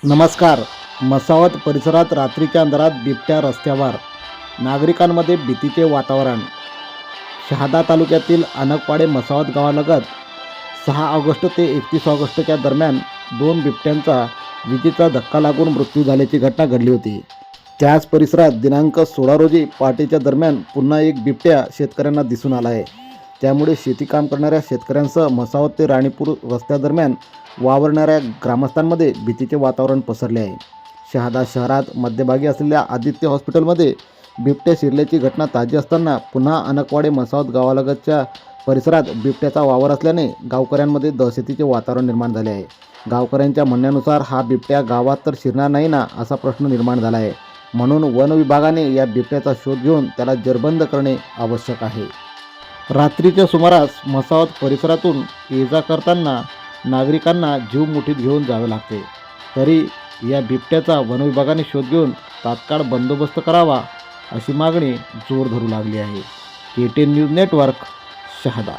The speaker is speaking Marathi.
नमस्कार. मसावत परिसरात रात्रीच्या अंधारात बिबट्या रस्त्यावर. नागरिकांमध्ये भीतीचे वातावरण. शहादा तालुक्यातील अनकवाडे मसावत गावालगत सहा ऑगस्ट ते एकतीस ऑगस्टच्या दरम्यान दोन बिबट्यांचा विजेचा धक्का लागून मृत्यू झाल्याची घटना घडली होती. त्याच परिसरात दिनांक सोळा रोजी पहाटेच्या दरम्यान पुन्हा एक बिबट्या शेतकऱ्यांना दिसून आला आहे. त्यामुळे शेती काम करणाऱ्या शेतकऱ्यांसह मसावत ते राणीपूर रस्त्यादरम्यान वावरणाऱ्या ग्रामस्थांमध्ये भीतीचे वातावरण पसरले आहे. शहादा शहरात मध्यभागी असलेल्या आदित्य हॉस्पिटलमध्ये बिबट्या शिरल्याची घटना ताजी असताना पुन्हा अनकवाडे मसावत गावालगतच्या परिसरात बिबट्याचा वावर असल्याने गावकऱ्यांमध्ये दहशतीचे वातावरण निर्माण झाले आहे. गावकऱ्यांच्या म्हणण्यानुसार हा बिबट्या गावात तर शिरणार नाही ना असा प्रश्न निर्माण झाला आहे. म्हणून वन विभागाने या बिबट्याचा शोध घेऊन त्याला जरबंद करणे आवश्यक आहे. रात्रीच्या सुमारास मसावत परिसरातून ये जा करताना नागरिकांना जीव मुठीत घेऊन जावे लागते. तरी या बिबट्याचा वनविभागाने शोध घेऊन तात्काळ बंदोबस्त करावा अशी मागणी जोर धरू लागली आहे. K T news network Shahada.